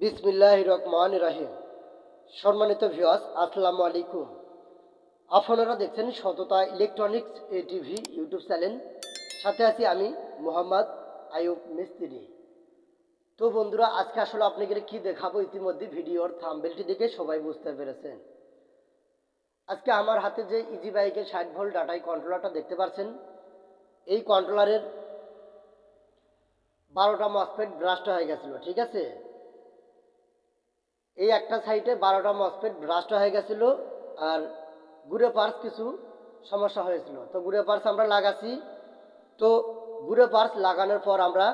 বিসমিল্লাহ রহমান রাহিম। সম্মানিত ভিওয়াস আসসালামু আলাইকুম। আপনারা দেখছেন Sotota electronics A TV YouTube channel. সাথে আছি আমি মোহাম্মদ আয়ুব মিস্ত্রি। তো বন্ধুরা, আজকে আসলে আপনাদের কি দেখাবো ইতিমধ্যে ভিডিওর থাম্বেলটি দেখে সবাই বুঝতে পেরেছেন। আজকে আমার হাতে যে ইজি বাইকের ষাট ভোল্ট ডাটাই কন্ট্রোলারটা দেখতে পাচ্ছেন। এই কন্ট্রোলারের বারোটা মসপেট ব্রাস্ট হয়ে গেছিল, ঠিক আছে? এই একটা সাইডে বারোটা মসপেট ব্রাস্ট হয়ে গেছিল আর গুড়ে পার্স কিছু সমস্যা হয়েছিল। তো গুড়ে পার্স আমরা লাগাছি। তো গুড়ে পার্স লাগানোর পর আমরা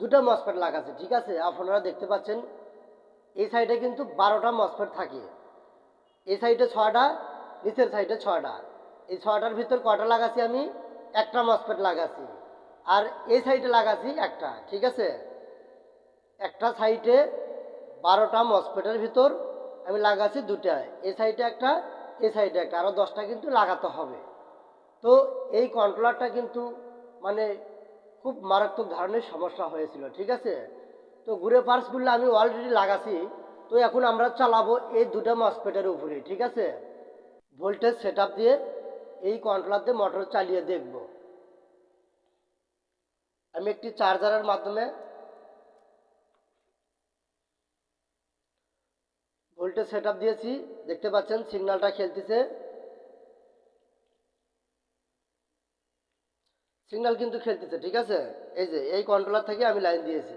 দুটো মসপেট লাগাচ্ছি ঠিক আছে? আপনারা দেখতে পাচ্ছেন, এই সাইডে কিন্তু বারোটা মসপেট থাকে। এই সাইডে ছয়টা, নিচের সাইডে ছয়টা। এই ছয়টার ভিতর কটা লাগাছি আমি? একটা মসপেট লাগাছি। আর এই সাইডে লাগাছি একটা, ঠিক আছে? একটা সাইডে বারোটা মসপেটের ভিতর আমি লাগাচ্ছি দুটা এ সাইডে একটা, এ সাইডে একটা আরও দশটা কিন্তু লাগাতে হবে। তো এই কন্ট্রোলারটা কিন্তু মানে খুব মারাত্মক ধরনের সমস্যা হয়েছিল, ঠিক আছে? তো ঘুরে পার্সগুলো আমি অলরেডি লাগাছি, তো এখন আমরা চালাবো এই দুটা মসপেটের উপরে ঠিক আছে? ভোল্টেজ সেট দিয়ে এই কন্ট্রোলার দিয়ে মোটর চালিয়ে দেখব। আমি একটি চার্জারের মাধ্যমে ভোল্টেজ সেট দিয়েছি। দেখতে পাচ্ছেন সিগন্যালটা খেলতেছে। সিগন্যাল কিন্তু খেলতেছে, ঠিক আছে? এই যে, এই কন্ট্রোলার থেকে আমি লাইন দিয়েছি।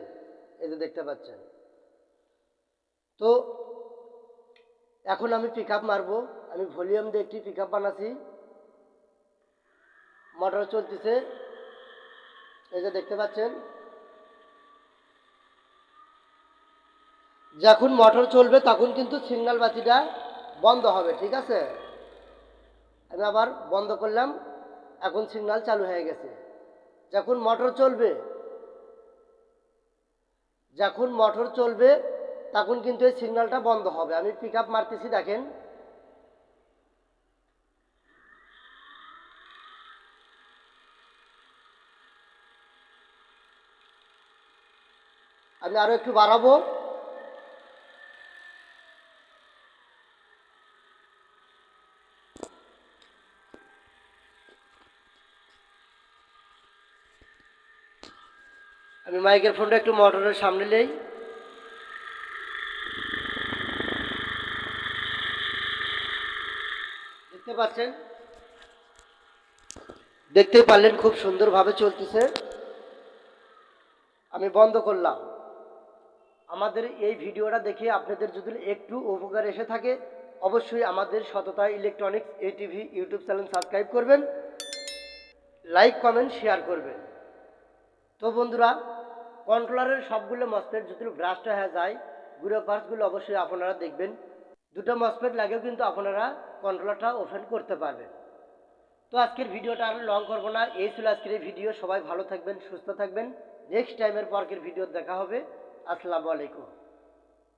এই যে, দেখতে পাচ্ছেন। তো, এখন আমি পিক আপ মারবো। আমি ভলিউম দিয়ে একটি পিক আপ বানাচ্ছি। মোটর চলতেছে। এই যে, দেখতে পাচ্ছেন? যখন মোটর চলবে, তখন কিন্তু সিগন্যাল বাতিটা বন্ধ হবে, ঠিক আছে? আমি আবার বন্ধ করলাম, এখন সিগন্যাল চালু হয়ে গেছে। যখন মোটর চলবে, যখন মোটর চলবে, তখন কিন্তু এই সিগন্যালটা বন্ধ হবে। আমি পিক আপ মারতেছি, দেখেন। আমি আরও একটু বাড়াবো। আমি মাইকের ফোনটা একটু মোটরের সামনে নেই। দেখতে পাচ্ছেন? দেখতে পারলেন খুব সুন্দরভাবে চলতেছে। আমি বন্ধ করলাম। আমাদের এই ভিডিওটা দেখে আপনাদের যদি একটু উপকার এসে থাকে, অবশ্যই আমাদের Sotota electronics ATV YouTube channel subscribe করবেন, লাইক, কমেন্ট, শেয়ার করবেন। তো বন্ধুরা কন্ট্রোলারের সবগুলো মসপেট যদি ব্রাস্ট হয়ে যায়, গুঁড়ো পার্টসগুলো অবশ্যই আপনারা দেখবেন। দুটো মসপেট লাগেও কিন্তু আপনারা কন্ট্রোলারটা ওপেন করতে পারবেন। তো আজকের ভিডিওটা আর লং করব না, এই ছিল আজকের এই ভিডিও। সবাই ভালো থাকবেন, সুস্থ থাকবেন। নেক্সট টাইমের পরকের ভিডিও দেখা হবে। আসসালামু আলাইকুম।